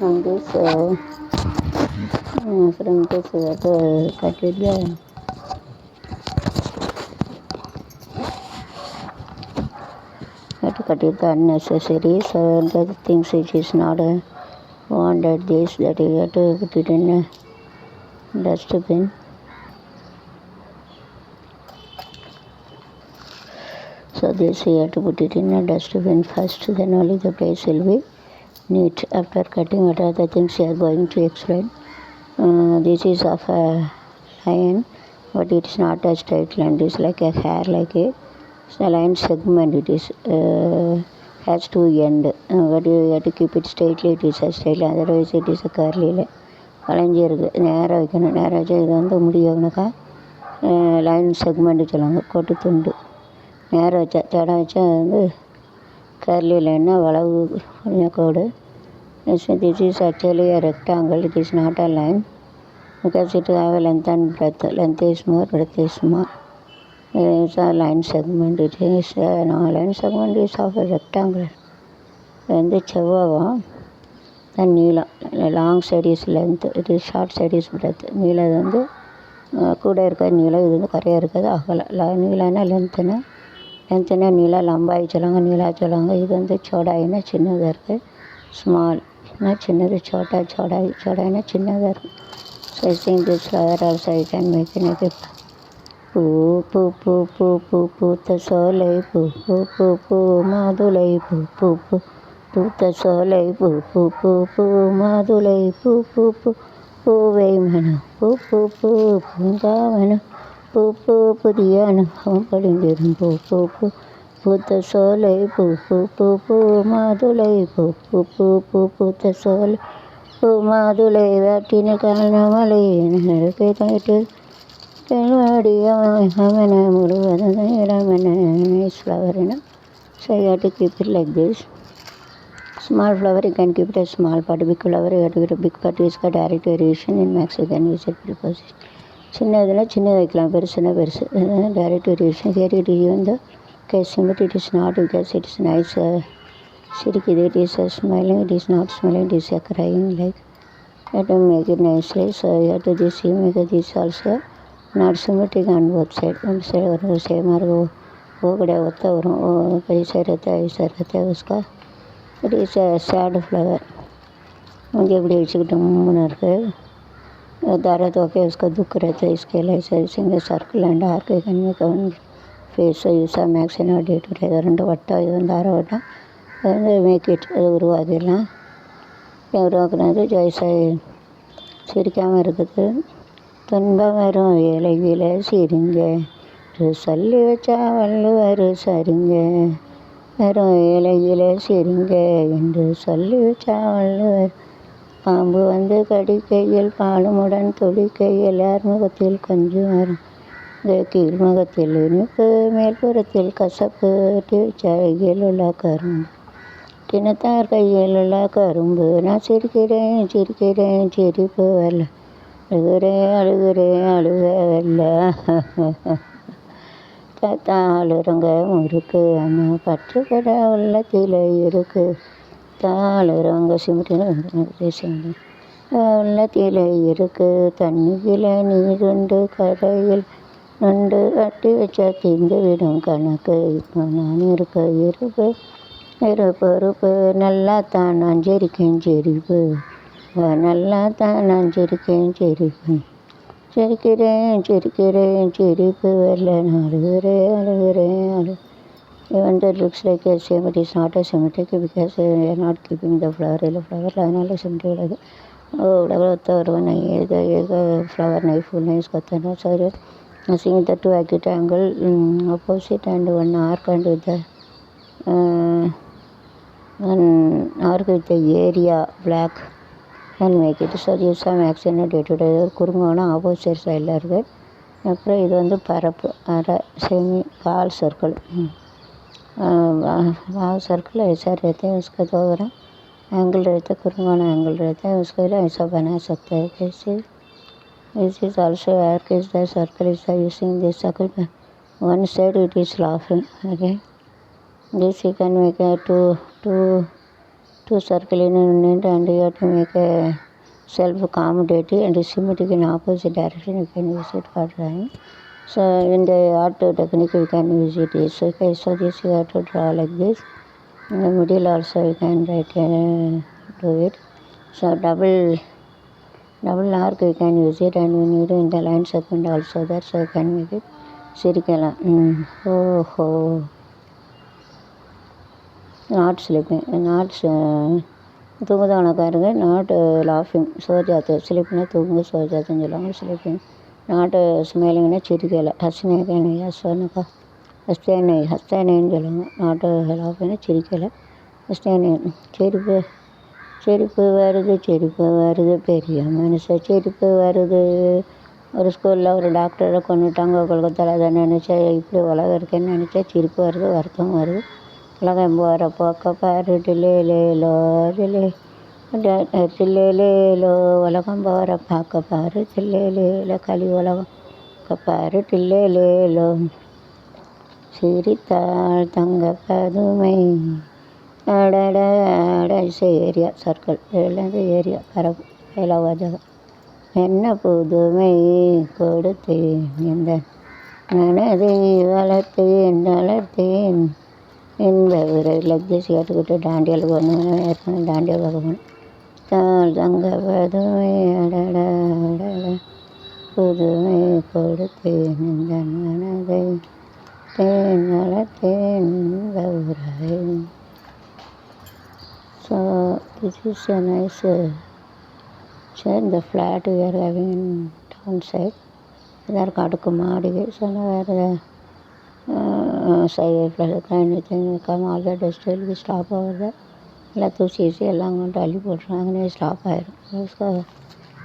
uh, from this uh, to cut the unnecessary so the things which is not uh, wanted this that you have to put it in a dustbin. So this you have to put it in a dustbin first then only the place will be neat after cutting what are the things you are going to explain uh, this is of a line but it is not a straight line it is like a hair like a it's a line segment it is uh, has to end uh, but you have to keep it straightly it is a straight line otherwise it is a curly line வளைஞ்சி இருக்குது நேராக வைக்கணும் நேராக வச்சு இது வந்து முடியவனுக்கா line segment சொல்லுவாங்க கொட்டு துண்டு நேராக வச்சா தடம் வச்சா அது வந்து கர்லி லைன்னா வளவு கொஞ்சம் கோடு this is actually a rectangle. It is not a line. Because it have a length and breadth. Length is more breadth is small it's a line segment. It is a no, line segment is of a rectangle. Uh, இது வந்து செவ்வகம் தான் நீளம் long side is length இது short side is breadth நீளம் இது வந்து அஹ், கூட இருக்கிற நீளம் இது வந்து குறைய இருக்கிறது அகலம் ல நீளம்னா லென்த்துனா லென்த்துனா நீளம் லம்பாய் சொல்லுவாங்க நீளா சொல்லுவாங்க இது வந்து சோடாயினா சின்னதாக இருக்குது ஸ்மால்னா சின்னது சோட்டா சோடாய் சோடாயினா சின்னதாக இருக்கும் so I think this flower also I can make எனக்கு பூ பூ பூ பூ பூ பூத்த சோலை பூ பூ பூ பூ மாதுளை பூ பூ பூ பூத்த சோலை பூ பூ பூ பூ மாதுளை பூ பூ பூ பூவை மனம் பூ பூ பூ பூங்காவனம் பூ பூ புதிய அனுபவம் படிந்திரும் பூ பூ பூ பூத்த சோலை பூ பூ பூ பூ மாதுளை பூ பூ பூ பூ பூத்த சோலை பூ மாதுளை வாட்டின கால்மலை பேதாட்டு தென்வாடியமன முழுவதும் ரமன nice flower you so you how to keep it like this small flower you can keep it as small part big flower you have to get a big part is got direct variation in max you can use it because சின்ன இதெல்லாம் சின்ன வைக்கலாம் பெருசுனா பெருசு direct variation கேட்டுக்கிட்டு வந்து Consuming it is not because it is nice. Uh, Sitting it is uh, smiling, it is not smiling, it is uh, crying like that don't make it nicely. So here to this you make this also not symmetric on both side. One side और वो same और वो वो बड़ा होता है और वो ऐसा रहता है ऐसा रहता है उसका it is a sad flavour मुझे बड़ी अच्छी डम बना रखे दर्द होके उसका दुख रहता है इसके लिए सर्विसिंग सर्कल एंड हार के कहीं में ஃபேஸ் யூஸாக மேக்ஸினா டே டு ஏதோ ரெண்டு வட்டம் இது வந்து அரை வட்டம் அது வந்து மேக் அது உருவாக்கிடலாம் உருவாக்குனது ஜெய்சாய் சிரிக்காமல் இருக்குது. துன்பம் வரும் இலையில சிரிங்க. சொல்லி வச்சா வள்ளுவர் சரிங்க. வரும் இலையில சிரிங்க. என்று சொல்லி வச்சா வள்ளுவர் பாம்பு வந்து கடிக்கையில் பாலுமுடன் துளிக்கையில் யார் முகத்தில் கொஞ்சம் வரும் இந்த கீழ்முகத்தில் இனிப்பு மேல்புறத்தில் கசப்பு கையில் உள்ள கரும்பு. தினத்தார் கையில் உள்ள கரும்பு நான் சிரிக்கிறேன் சிரிக்கிறேன் சிரிப்பு வரல அழுகிறேன் அழுகிறேன் அழுக வரல தாத்தா அழுறங்க முறுக்கு ஆனால் பற்றுக்கடை உள்ளத்தில் இருக்கு. தாளுறவங்க சிமிட்டு சிமிட்டி. உள்ளத்தில் இருக்கு. தண்ணியில் நீருண்டு கரையில் நண்டு அட்டி வச்சா தீந்து விடும் கணக்கு. இப்போ நான் இருக்க இருப்பு இருப்பு இருப்பு. நல்லா தான் நான் சிரிக்கேன் சிரிப்பு நல்லா தான் நான் சிரிக்கேன் சிரிப்பு சிரிக்கிறேன் சிரிக்கிறேன் சிரிப்பு வரல நான் அழுகிறேன் அழுகிறேன் அழு. even though it looks like a same it is not a symmetric because uh, we are not keeping the flower இல்லை ஃப்ளவரில் அதனால symmetric கிடையாது உலகத்த ஒருவன் இது flower knife nice கத்தனா sir seeing the two acute angle um, opposite and one arc and with the uh, one arc with the area black and make it so this some action day to day குறுங்கோணம் opposite சைடில் இருக்குது அப்புறம் இது வந்து பரப்பு அரை semi கால் circle भाव circle ऐसा रहते हैं उसका दो ग्राम एंगल रहता है कुरंगाना एंगल रहता है उसके लिए ऐसा बना सकते हैं कैसे This is also arc case the circle is using this circle. One side it is laughing. Okay. This you can make a two two two circle in unit and you have to make a self accommodating and symmetric in opposite direction. You can use it for drawing. So in the art technique you can use it is okay. So this you have to draw like this. In the middle also you can write uh, do it. So double double arc you can use it and you need in the line segment also. That so you can make it சிரிக்கலாம் ம் mm. ஓஹோ not sleeping not uh, தூங்குதான் உனக்காருங்க not லாஃபிங் uh, சோஜாத்து ஸ்லிப்னா தூங்கு சோஜாத்துன்னு சொல்லுவாங்க. ஸ்லிப்பிங் நாட்டு ஸ்மைலிங்னா சிரிக்கலை. ஹஸ்னேகனை ஹஸ்வனுக்கா ஹஸ்தேனை ஹஸ்தேனைன்னு சொல்லுவாங்க. நாட்டு லாஃபிங்னா சிரிக்கலை. ஹஸ்தேனை சிரிப்பு. சிரிப்பு வருது சிரிப்பு வருது. பெரிய மனுஷன் சிரிப்பு வருது. ஒரு ஸ்கூலில் ஒரு டாக்டரை கொண்டுட்டாங்க. கொல்கத்தாவில் அதை நினச்சா இப்படி உலகம் இருக்கேன்னு நினச்சா சிரிப்பு வருது வருத்தம் வருது. உலகம் போகிற போக்க பாரு. Delay லேலோ delay. டில்லே லேலோ உலகம் போகிற பார்க்க பாரு. டில்லே லேல உலகம். பாரு. டில்லே லேலோ சிரித்தாள் தங்க பதுமை. அடட அட ஏரியா சர்க்கிள். இதுலேருந்து ஏரியா பரப்பு வேலாவாஜகம் என்ன புதுமை கொடுத்தேன் இந்த மனதை வளர்த்தேன் வளர்த்தேன் என்ப ஒரு லக்கேஜ் கேட்டுக்கிட்டு டாண்டியல் போகணும் ஏற்கனவே டாண்டியல் போகணும் தாள் தங்க புதுமை அடட புதுமை கொடுத்தேன் இந்த மனதை தேன் வளர்த்தேன் இந்த உரை So this is a nice uh, chair. The flat we are having in downside. இதற்கு அடுக்கு மாடிகை ஸோ வேறு side plus anything come all the dust will be stop over there எல்லாம் தூசி ஈசி எல்லாம் கொண்டு அள்ளி போட்டுருவாங்கன்னே ஸ்டாப் ஆயிரும் उसका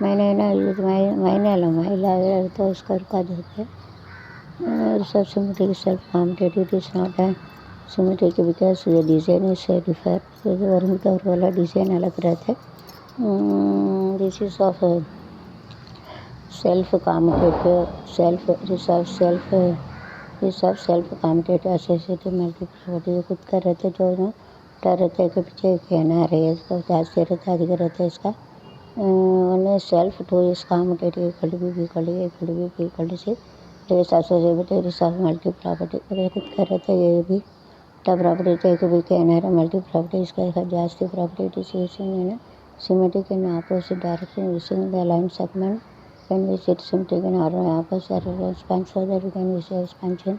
मैंने ना यूज मै मैंने ला महिला तो उसका रुका देते सब symmetric self competitive it is not a Sumitri ಸುಮ್ಮನೆ ಬಿಕಾಸ್ ಡಿಸೈನ್ is differ. ವರ್ಮಿ और वाला डिज़ाइन अलग रहता है। दिस इज़ ऑफ़ सेल्फ काम करके self research self research self काम करके ऐसे ऐसे तो मल्टीपल तो खुद का रहते जो ना डर रहते हैं कि पीछे कहना रहे, इसका दाज के रहता है, अधिक रहता है इसका। उन्होंने सेल्फ टू इस काम के लिए खड़ी भी भी खड़ी है खड़ी भी भी खड़ी से। हिसाब से बताए रिसर्च प्रॉपर्टी खुद कर रहे थे ये भी। పెద్ద ಪ್ರಾಪರ್ಟಿಗೆ ಬೇಕಾಗಿರುವ multi-properties ಜಾಸ್ತಿ properties is in symmetric in opposite direction using the line segment when we sit symmetric in opposite response so that we can use expansion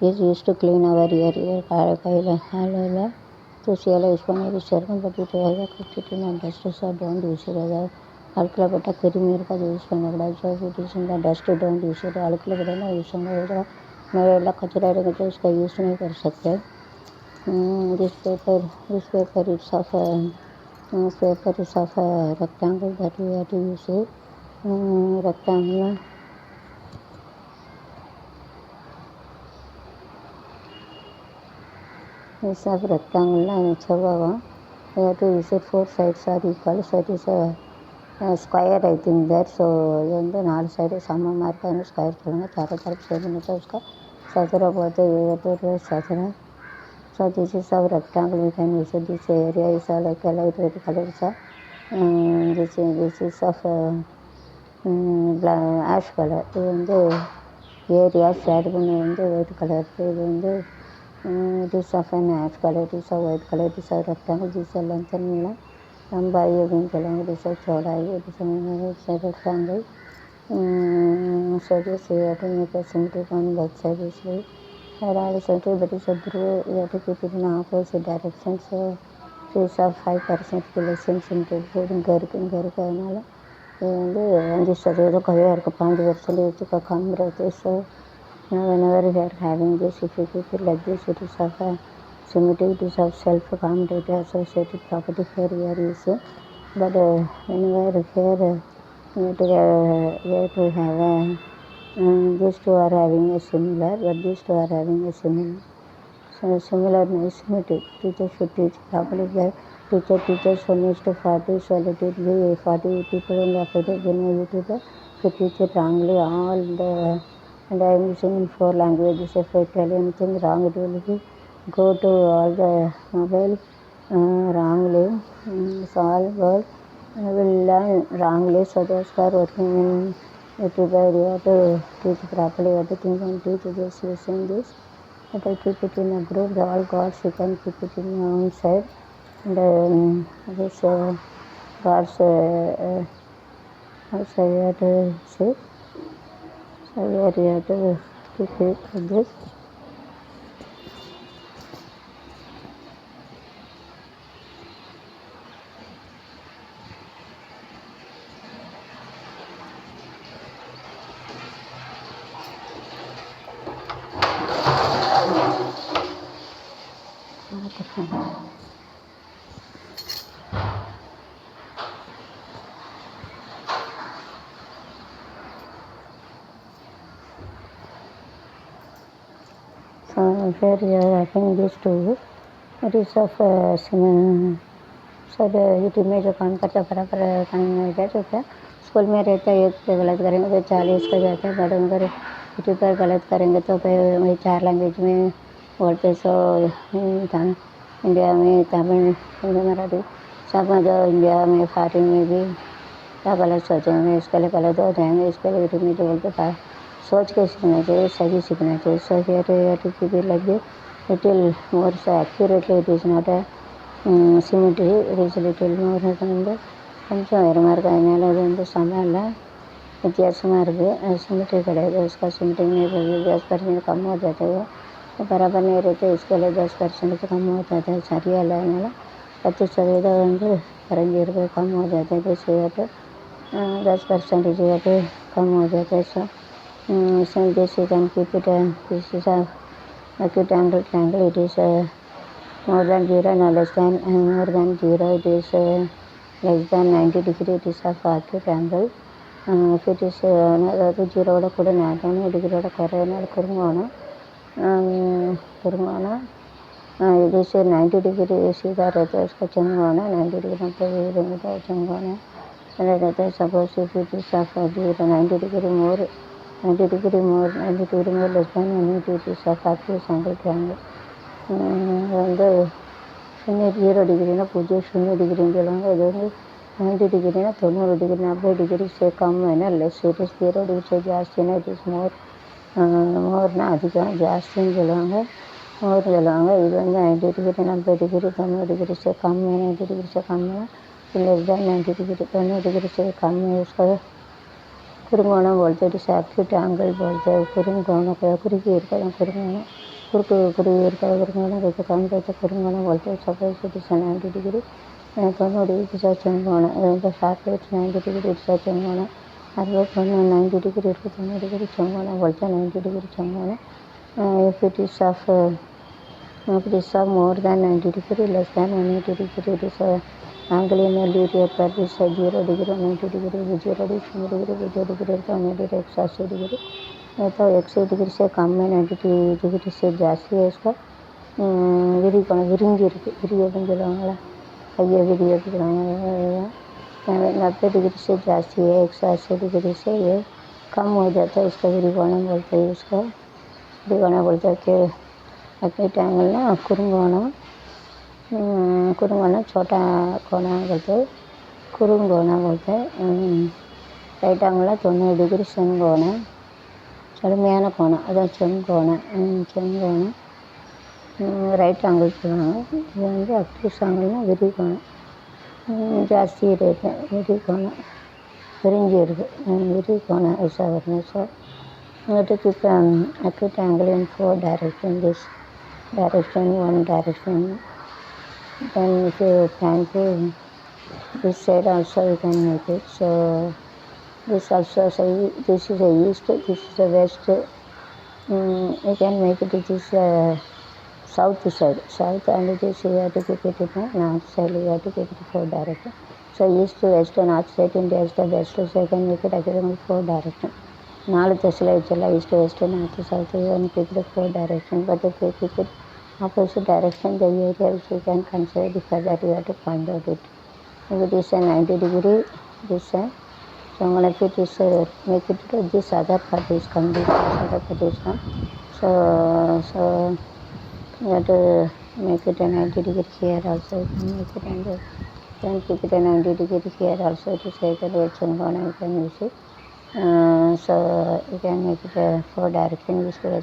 is used to clean our ear ear hallula crucial is one of the certain but it has a cricket in and dust so don't use it other అరకులో పెట్ట కొరిమీరు పది చూసుకున్నా కూడా so చూసిన dust down చూసారు అరకులో కూడా చూసుకున్నా కూడా मेरे लख चला रहे थे उसका यूज़ नहीं कर सकते न्यूज़पेपर न्यूज़पेपर सब है न्यूज़पेपर सब है रखता हूँ बैटरी वैटरी से रखता हूँ। मैं ये सब rectangular ಹಂಚವಾಗ that is a four sides are equal side is square I think that so ಇದೊಂದು ನಾಲ್ಕು ಸೈಡ್ ಸಮ ಮಾಡ್ಕೊಂಡು ಸ್ಕ್ವೇರ್ ಕಡೆಗೆ ಚಾರೋ तरफ़ से उसका सजरा बोलते सदर So this is how rectangle we can measure this area is uh, like a light red color is uh, this, this is of uh, ash color இது வந்து ஏரியா ஷேட் பண்ணி வந்து ஒயிட் கலர் இருக்குது இது வந்து this of and ash colour this of white colour this of rectangle this of length இல்லை ரொம்ப ஐ அப்படின்னு சொல்லுவாங்க this of சோடாயி this of rectangle so this அப்படின்னு சிமெட்ரிக்கான but side we have to make a symmetric on both sides. This way. Around center, but it's a brew, you have to keep it in opposite direction. So, this of 5% relation centered food இங்கே இருக்குது இங்கே இருக்கிறதுனால இது வந்து அஞ்சு சதவீதம் குறைவாக இருக்குது பாஞ்சு percentage கம்மிறது so whenever we are having this, if you keep it like this, it is of a symmetric, it is of self-commutative associated property here we are using. But uh, whenever here, uh, we have to, uh, we have to have a um, these two are having a similar, but these two are having a similar. So similar is symmetric. Teacher should teach properly. The teacher teaches one is to 40, so let it be 40 people in the affected then to the to teach it wrongly all the and I am using in four languages. If I tell anything wrong, it will be go to all the mobile uh, wrongly. Mm, so all world uh, will learn wrongly. So those who are working in YouTube area to teach properly, think and teach this using this. But I keep it in a group. The all gods you can keep it in your own side. And um, this uh, gods. Uh, uh, also you have to say. So you have to keep it like this. So here you are having uh, sim- so the it image करता बराबर तो school में रहता है एक गलत करेंगे तो चालीस का जाता है बट अगर यूट्यूब पर गलत करेंगे तो फिर वही चार लैंग्वेज में बोलते सो इंडिया में तमिल हिंदी मराठी सब जो इंडिया में फॉरेन में भी क्या गलत सोचेंगे इसके लिए गलत हो जाएँगे इसके लिए यूट्यूब में जो बोलते सोच के सीखना चाहिए, सही सीखना चाहिए। सही अरे की भी लगे लिटिल मोर से एक्यूरेटली दिस नॉट है। Symmetry it is little more है हम्म, कहेंगे तो हम जो हर मार का इन्हें लगे हम तो समय ला। व्यत्यासमा सिमेट्री कड़ेगा उसका सिमेट्री में जो दस परसेंट कम हो जाता है वो। तो बराबर नहीं रहते उसके लिए दस परसेंट कम हो जाता है सारी अलग पत् सवेदे परंजी कम हो जाते हैं सोया तो दस परसेंट जो है कम हो जाते हैं, सो so this you can keep it uh, this is a acute angle triangle it is uh, more than 0 and less than uh, more than 0 it is uh, less than 90 degree it is of acute angle uh, if it is uh, அதாவது ஜீரோவோட கூட நாட்டான டிகிரியோட குறையினால் குறுங்கோணம் குறுங்கோணம் இது சரி ninety degree சீதாரத்தை வச்சுங்கோணம் ninety degree அப்போ இருந்துட்டு வச்சுங்கோணம் suppose if it is of zero ninety degree more degree degree ಮೇಲೆ ಜನ ಡ್ಯೂಟಿ ಸಹ ಫ್ಯಾಕ್ಟ್ರಿ ಸಂಗತಿ ಹಂಗೆ ಒಂದು ಶೂನ್ಯ ಜೀರೋ ಡಿಗ್ರಿನ ಪೂಜ್ಯ ಶೂನ್ಯ ಡಿಗ್ರಿ ಗೆಲ್ಲೋಂಗೆ ಅದೊಂದು ನೈಂಟಿ ಡಿಗ್ರಿನ ತೊಣ್ಣೂರು ಡಿಗ್ರಿ ನಲವೈ degree say ಕಮ್ಮಿನ less it is zero degree ಜಾಸ್ತಿನ ಇಟ್ ಇಸ್ ಮೋರ್ ಮೋರ್ನ ಅಧಿಕ ಜಾಸ್ತಿನ ಗೆಲ್ಲೋಂಗೆ ಮೋರ್ ಗೆಲ್ಲೋಂಗೆ ಇದು ಒಂದು ನೈಂಟಿ ಡಿಗ್ರಿ ನಲವೈ ಡಿಗ್ರಿ ತೊಣ್ಣೂರು ಡಿಗ್ರಿ ಸೇ ಕಮ್ಮಿ ನೈಂಟಿ ಡಿಗ್ರಿ ಸೇ ಕಮ್ಮಿ ಲೆಸ್ दैन ನೈಂಟಿ ಡಿಗ್ರಿ ತೊಣ್ಣೂರು ಡಿಗ್ರಿ ಸೇ ಕಮ್ಮಿ उसका குறுங்கோணம் போல்தடி சாக்யூட் ஆங்கிள் போல்து குறுங்கோணம் குறுகி ಇರ್ತದೆ ಕುರುಗೋಣ குறுக்கு குறுகி ಇರ್ತದೆ ಕುರುಗೋಣಕ್ಕೆ complete ಕುರುಗೋಣ voltage suppose it is ninety degree தொண்ணூறு டிசார்ஜ் செஞ்சோம் ரொம்ப ஷார்ப் நைன்டி டிகிரி டிசார்ஜ் செஞ்சோம் அதுவே பொண்ணு நைன்டி டிகிரி இருக்குது தொண்ணூறு டிகிரி செஞ்சோம் வலிச்சா நைன்டி டிகிரி செஞ்சோம் if it is of it is of more than ninety degree less than one degree it it is a angle in a linear per this uh, 0 degree 90 degree 0 degree 0 degree 0 degree तो 90 degree 180 degree नहीं तो एक सौ degree से कम में ninety degree से जास्ती है इसका விரி குணம் விரிஞ்சி இருக்குது விரியதுன்னு சொல்லுவாங்களா கையை விரிய नब्बे डिग्री से जास्ती है एक सौ अस्सी डिग्री से ये कम हो जाता है इसका विरिकोणम बोलते हैं इसका विरिकोणम बोलते हैं कि अपने टैंगल ना कुरुंगोणम குறுங்கோணம் சோட்டா கோணம் இருக்குது குறுங்கோணம் இருக்குது ரைட்டாங்கிளில் தொண்ணூறு டிகிரி செங்கோணம் கடுமையான கோணம் அதுதான் செங்கோணம் செங்கோணம் ரைட் ஆங்கிள் சொல்லுவாங்க இது வந்து அக்யூஸ் ஆங்கிள்னால் விரிகோணம் ஜாஸ்தி இருக்குது விரிகோணம் விரிஞ்சி இருக்குது விரிகோணம் ஐசா அவர் நேச்சர் இங்கிட்ட கிட்ட acute angle in four direction this direction one direction Then you thank you. This side also you can make it. So this also so this is a east, this is a west. Mm, you can make it it is a south side. South and this you have to keep it in the north side you have to keep it for direction. So east, west, north side India is the best so you can make it again for direction. ನಾಲ್ಕು ದಸಲ ಇದ್ದಲ್ಲ east west north south ಇವನ್ ಕಿದ್ರೆ four direction but ಕಿಕ್ಕಿದ್ರೆ आप उसे direction दिए उसे कैन कंसर दिखा Jat you to point out it क्योंकि दिस है नाइन्टी डिग्री दिस है सो उन्होंने फिर दिस मैं दिस आधार पर दिस दिस आधार पर दिस सो सो मैं डिग्री की degree so you can make it four direction use कर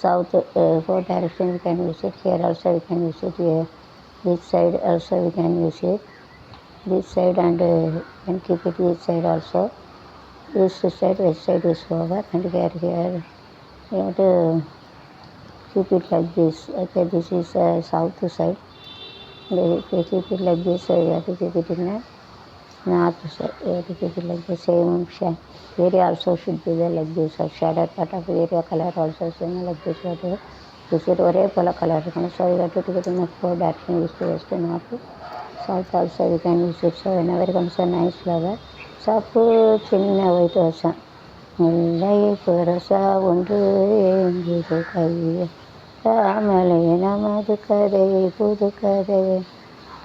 south uh, direction we can use it here also we can use it here this side also we can use it this side and uh, can keep it this side also east side west side is over and here here you have to keep it like this okay this is uh, south side they, they keep it like this so you have to keep it in a north side you have to keep it like the same sha- area also should be there like this or shadow part of area color also same like this you have to this is ஒரே போல colour இருக்கணும் so you to get in four direction east west north south also you can use it so whenever comes a nice flower சப்பு சின்ன white வருஷம் முல்லை புரசா ஒன்று ஏங்கிது கையே தாமலை நமது கதை புது கதை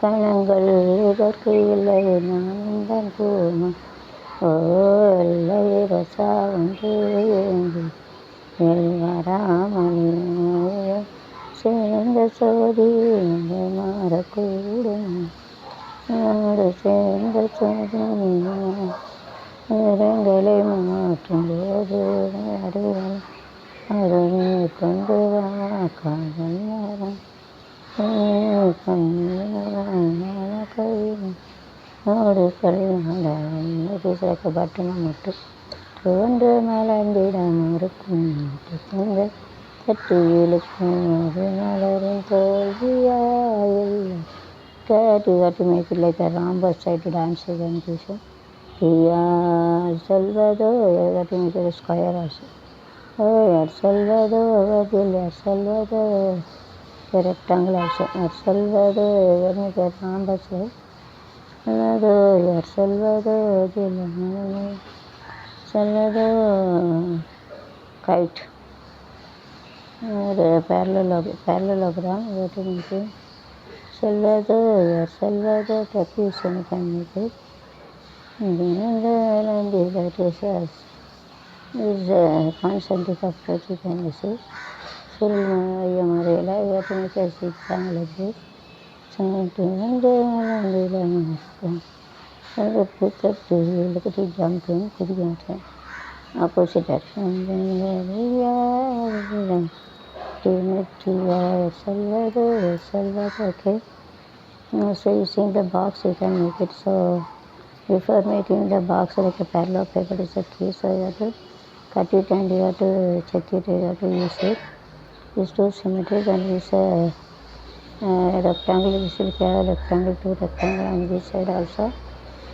கணங்கள் இதற்கு இல்லை. நான் தான் போனோம் ஓ இல்லை ரசா ஒன்று ஏங்கி வராமலே சேர்ந்த சோதி மாறக்கூடும். நாடு சேர்ந்த சோதி நிறங்களை மாற்றும் போது அறிவன் அருமை கொண்டு வா. காதல் மரம் நாடு கல்யாண பட்டணம் மட்டும் தோன்று மலர்ந்திடம் இருக்கும் தங்க தட்டி இழுக்கும் அது மலரும் தோல்வியாயில் காட்டு காட்டு மேய்க்கில் ராம்ப சைட்டு டான்ஸ் கண்டிஷன் பிரியா சொல்வதோ காட்டு மேய்க்கிற ஸ்கொயர் ஆசு ஓ யார் சொல்வதோ பதில் யார் சொல்வதோ ரெக்டாங்கிள் ஆசு யார் சொல்வதோ எனக்கு ராம்ப சைடு சொல்வதோ யார் சொல்வதோ அதில் சொல்வதோ கைட் ஒரு பேரலோக பேரலோகிராம் வேட்டு சொல்வதோ யார் சொல்வதோ கன்ஃபியூஷன் பண்ணிட்டு is a concentric approach you ಸುರುಳಿಯ ಮರೆಯಲ ಇವತ್ತಿನ ಕೆಲಸ ಇಚ್ಛಾಂಗ್ಲದ್ದು ಸಂಗಟುಂಡೆ ಮಂದಿರ ಮನಸ್ಸು ಪುತ್ತತ್ತು ಇಲ್ಲಕಟಿ ಜಂಪಿನ ಕುದಿಯಾಟ ಆಪೋಸಿಟ್ ಆಕ್ಷನ್ ಸಲ್ಲದು ಸಲ್ಲದಕ್ಕೆ So using the box you can make it so before making the box like a parallel paper is a key so you have to cut it and you have to check it you have to use it These two and this uh, uh, rectangle, this have rectangle, two rectangle on this side also.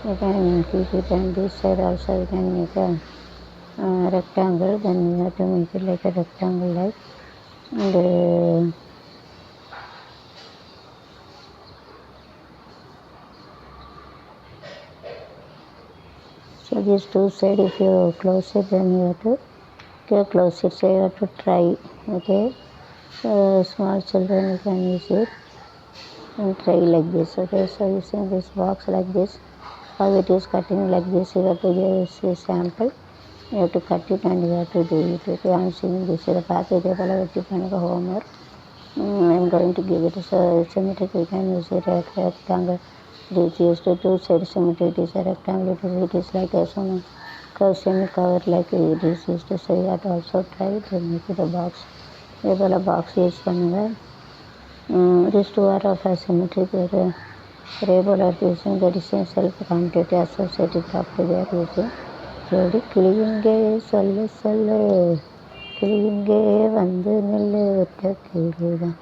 You can keep it and this side also you can make a uh, rectangle, then you have to make it like a rectangle like and uh, So these two side, if you close it, then you have to okay, close it. So you have to try. Okay. small children you can use it. And try like this okay? So you see this box like this. How it is cutting like this you have to give a sample. You have to cut it and you have to do it okay? I'm seeing this is a path with a homework mm, i'm going to give it a symmetric you can use it at rectangle. This used to two side symmetry it is a rectangle it is, it is like a semi curve semi cover like it is used to say that also. Try to make it a box. இதே போல் box use பண்ணுங்கள் ரிஸ்ட் வார் of asymmetric ஒரு regular using the distance self quantity associated after they are using ready கிளியுங்கே சொல்லு சொல்லு கிளியுங்கே வந்து நெல்லு விட்ட கிளிதான்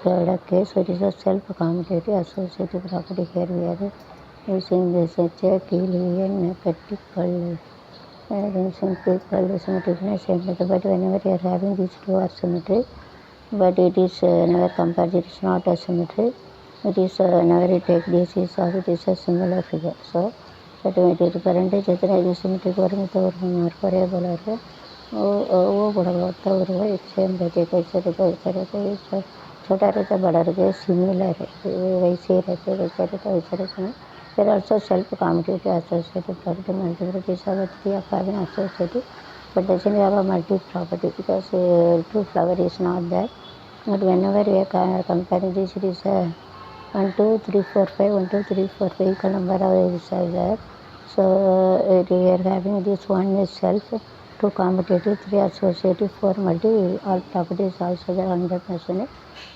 கிடக்கு சுரிச self commutative associative property here we're using என்ன கிளியன் கட்டிக்கொள்ளு Asymmetricness but whenever you are having these two are symmetric but it is uh, never compared it is not asymmetric it is uh, never you take this is also it is a similar figure so but ಇದು current ಜೊತೆ ಇದು symmetric ವರ್ಮಿತ ಅವರು ಮಾಡ್ಕೊರೆ ಬೋಲಾರೆ वो बड़ा होता और वो एक सेम रहते कैसे रहते वैसे रहते छोटा रहता बड़ा रहते सिमिलर है वैसे ही रहते वैसे रहता वैसे रहते फिर आलसो सेल्फ काम क्योंकि associated property multi properties are three are five associated but does we have a multi property because two flower is not that but whenever you are comparing this it is one two three four five one two three four five का number are is so you are having this one is self self two commutative three associative four multi all properties also there 100 percent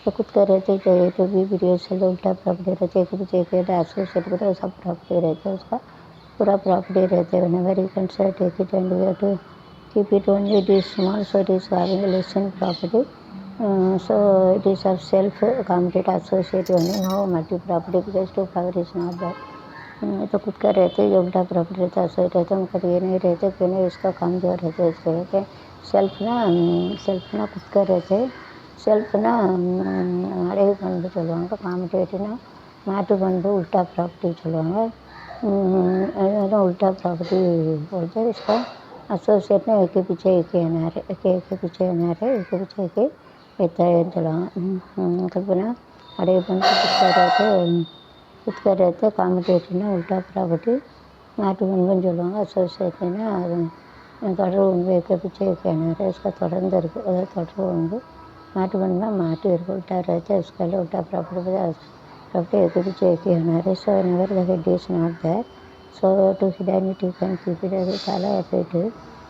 तो खुद का रहते चाहिए तो भी video से उल्टा प्रॉपर्टी रहते एक भी चाहिए एसोसिएट करो सब प्रॉपर्टी रहते हैं उसका पूरा प्रॉपर्टी रहते हैं whenever you can say take it and we have to keep it only it is small so it is having a lesson property uh, so it is of self commutative associate only no multi property because two property is not there ये उल्टा कुठके रयते एवढ्याक rubber रयतासो रयता मुका तो ये नहीं रयते नहीं उसका काम जो रयते उसको रयते सेल्फ ना हम्म, सेल्फ ना कुठके रयते सेल्फ ना हम्म, ಅಡಿಗೆ काम சொல்லுவாங்க காமெடினா மேட்டு ಬಂದು ಉಲ್ಟಾ ಪ್ರಾಪರ್ಟಿ சொல்லுவாங்க ಅದೇನೋ उल्टा ಪ್ರಾಪर्टी हम्म, बोलते हैं इसको। एसोसिएट ना, एक पीछे एक ही आना है एक एक पीछे आना है, एक पीछे एक रहता है चला कल्पना अड़े बन सकता रहते ಉತ್ಕರತೆ ಕಾಂಪಿಟೇಟಿವ್ನ ಉಲ್ಟಾ ಪ್ರಾಪರ್ಟಿ ನಾಟ್ ಮುನ್ಪಿನ್ சொல்லுவாங்க அசோசியேட்டிவ்னா அது தொடர்பு உண்டு எக்கப்பிச்சை கேனார் இஸ்கா தொடர்ந்து இருக்குது அதாவது தொடர்பு உண்டு மாட்டு பண்ணால் மாட்டு இருக்குது உல்ட்டா ரைத்தா இஸ்கால உல்ட்டா ப்ராப்பர்ட்டி ப்ராப்பர்ட்டி எக்கப்பிச்சை கேனார் so never the head is not there so to హిడాని to can keep it అది చాలా ఎఫెక్ట్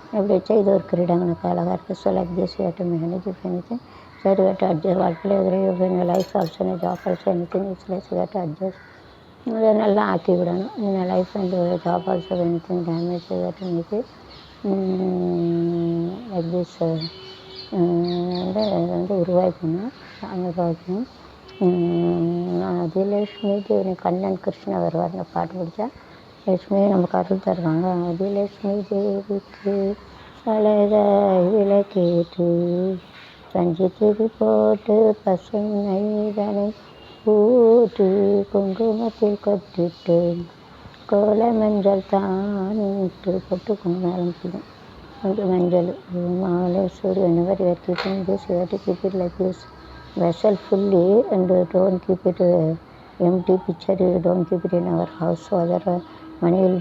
ఇప్పుడు వచ్చే ఇది ఒక క్రీడాంగణ కాలగారికి so like this you to manage if anything so to adjust వర్క్లో ఎదురయ్యే life also job also anything it's less இதை நல்லா ஆக்கி விடணும் இந்த life and job also anything damage to make like this வந்து அதை வந்து உருவாக்கணும். அனுபவிக்கணும் அதிலட்சுமி தேவி கண்ணன் கிருஷ்ணா வருவார். அந்த பாட்டு பிடிச்சா லட்சுமி நமக்கு அருள் தருவாங்க அதிலட்சுமி தேவிக்கு அழகாய் விளக்கேற்று பஞ்சுத்திரி போட்டு பசுமை இதனை ஊற்றி குங்குமத்தில் கொட்டிட்டு கோலமென்றல் தானிட்டு போட்டு குங்குமம் ஆரம்பிக்கணும் ஒன்று மஞ்சள் மாலை సూర్యుని వరి వరకు కీపింగ్ దిస్ వరి keep it like this vessel fully and don't don't it empty picture don't keep it in our house so other money will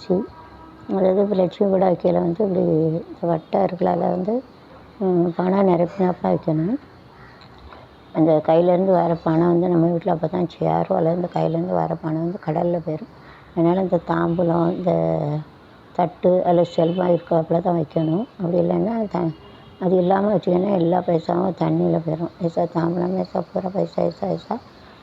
C அதாவது இப்போ லட்சுமி கூட வைக்கையில் வந்து இப்படி வட்டம் இருக்குல்ல வந்து பணம் நிரப்பினாப்பா வைக்கணும் அந்த கையிலேருந்து வர பணம் வந்து நம்ம வீட்டில் அப்போ தான் சேரும் அதுலேருந்து கையிலேருந்து வர பணம் வந்து கடலில் போயிடும் அதனால் இந்த தாம்பூலம் இந்த தட்டு அதில் செல்வம் இருக்காப்புல தான் வைக்கணும் அப்படி இல்லைன்னா த அது இல்லாமல் வச்சிங்கன்னா எல்லா பைசாவும் தண்ணியில் போயிடும் ऐसा तांबला में सब पूरा पैसा ऐसा ऐसा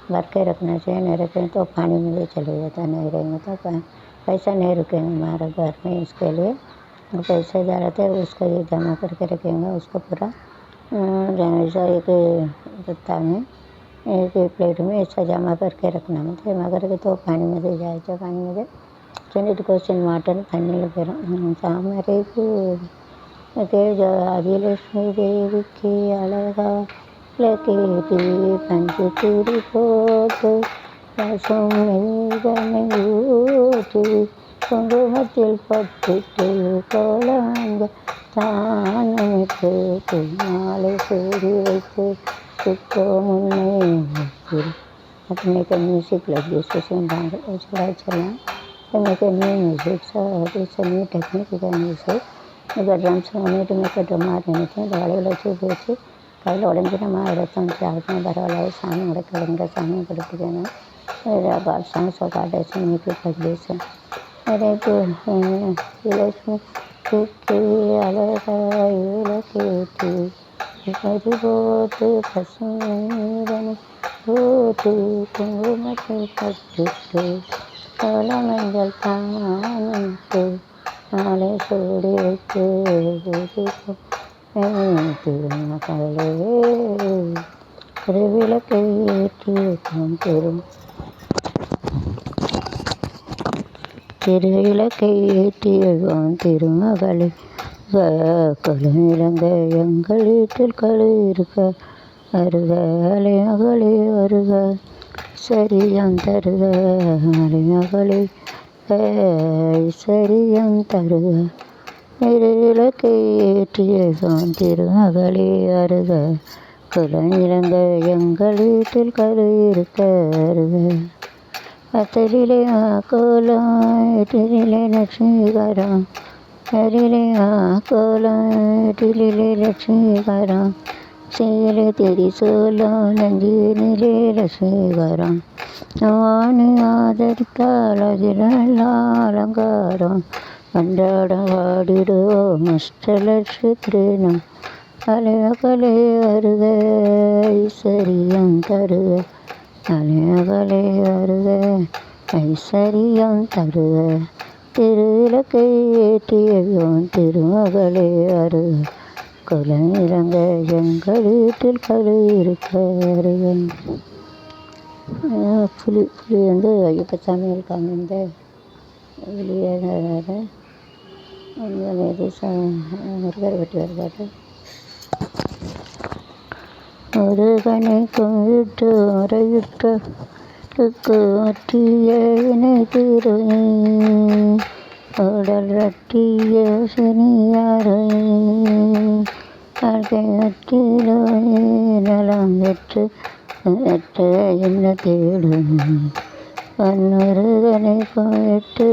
भर के रखना चाहिए नहीं रखेंगे तो पानी में भी चले जाता है नहीं रहेंगे तो पै- पैसा नहीं रुकेंगे हमारे घर में इसके लिए और पैसे जा रहते हैं उसको ये जमा करके रखेंगे उसको पूरा हमेशा एक गत्ता में एक प्लेट में ऐसा जमा करके रखना मतलब जमा करके तो पानी में दे जाए तो पाणीमध्ये जायच्या पाणीमध्ये ट्वेंटी टू पर्सेंट वाटर पाण्याला गरम सामारे ते आदिलक्ष्मी देवीकी अळगा लकेटी पंचतुरी होतो கேட்டி பஞ்சு தூரி போட்டு ரசம் மீதனை ஊற்றி குங்குமத்தில் பட்டுட்டு கோலாங்க தானமிட்டு மாலை சூடி வைத்து சுத்தோ முன்னே अपने का music like this is in Bangla चला चला to make a new music so it's a new technique you can use it the drums no need to make a drum or anything the வளையல் வச்சு பேசி கையில் உடஞ்சினமா இடத்தம் வச்சு அதுக்கும் பரவாயில்ல சாமி உடைக்க விடுங்க சாமி கொடுத்துக்கணும் God songs of God ice അഴകു അഴകായുലകേറ്റി വരുപോത്ത് പ്രസീരന് ൂത്തി കുങ്കുമത്തിൽ കത്തിച്ചു തോളമഞ്ചൽ താനു നാളെ ചൂടി വെച്ച് തിരുമകളെ ഒരു വിളക്കേറ്റി തരും எழுவான் திருமகளே. கழுநிலங்க எங்கள் வீட்டில் கழு இருக்க அருக அலைமகளே அருக. சரியம் தருக அலைமகளே சரியம் தருக. திருவிளக்கை ஏற்றியதான் திருமகளே அருக. குலநிலங்க எங்கள் வீட்டில் கழு இருக்க அருக. அத்தலிலே ஆக்கோலா எட்டிலே லட்சுமிகரம் அரிலே கோலம் எட்டிலே லட்சுமிகரம் சேர திரிசூலம் நெஞ்சினிலே ரசிகரம் வானு ஆதரித்தால் அதிலெல்லாம் அலங்காரம். அன்றாட வாடிடுவோம் திருநம் அலையகலே வருக ஐஸ்வரியம் தருக. அலையகலே அருக ஐஸ்வரியம் தருக. திருவிளக்கை ஏற்றியோன் திருமகளே அருக. குலம் இறங்க எங்கள் வீட்டில் கரு இருக்க வருகன் புலி புலி வந்து ஐயப்ப சாமிகளுக்காக வந்து வெளியேறாரு இது முருகர் வெட்டி வருவார். முருகனை கொண்டு முறையிட்டு காட்டிய இணை உடல் ரட்டிய சனியாரை வாழ்க்கை வட்டிலோ நலம் பெற்று வெற்ற என்ன தேடும்? பன்முருகனை கும்பிட்டு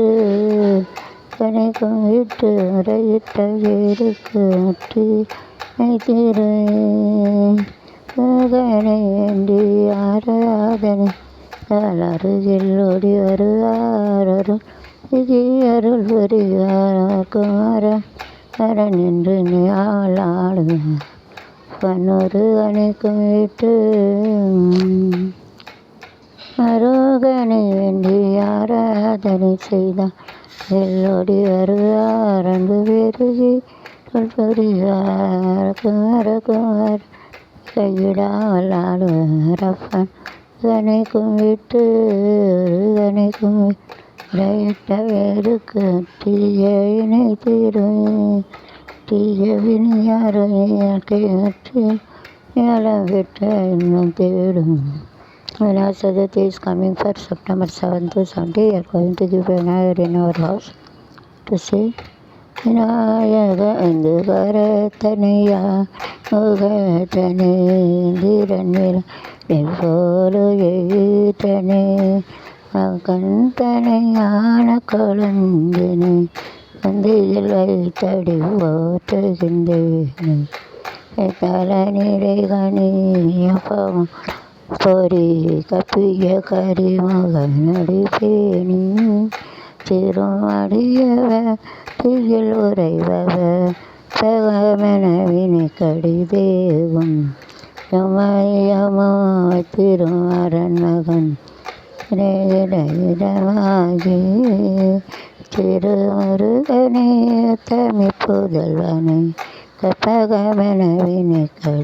கனை கும்பிட்டு அறையிட்ட வேருக்கு முட்டி திரு மகனை வேண்டி ஆராதனை அருகில் ஓடி வருவார் அருள் விதி அருள் புரிவார் குமார வரன் என்று நீ ஆளாடுவார் பன்னொரு அணைக்கும் விட்டு அரோகனை வேண்டி ஆராதனை செய்தார் எல்லோடி வருவார். அன்பு பெருகி புரிவார் குமார குமார். கைவிடாமல் ஆடுவார் அப்பன் கனை கும்பிட்டு கனை கும்பிட்ட வேருக்கு தீய இணை தீரும் தீய வினியாரை ஏலம் விட்ட இன்னும் தேடும் Vinaya Chaturthi is coming for September 7th to Sunday. We are going to give Vinaya in our house to see Vinayaka இந்த கரத்தனையா முகத்தனை திறன்மில் எவ்வோறு எழுத்தனை கண் தனையான கொழுந்தினை வந்தியில் வைத்தடி ஓட்டுகின்றேன் தல நிறை கணியப்பம் பொறி கப்பிய கரிமுகனடி பேணி திருமடியவ திகில் உறைவவ சகமென வினை கடிதேகும் யமயமோ திருமரன் மகன் இடமாகி திருமுருகனே தமிழ் புதல்வனை கற்பகமென வினை கடி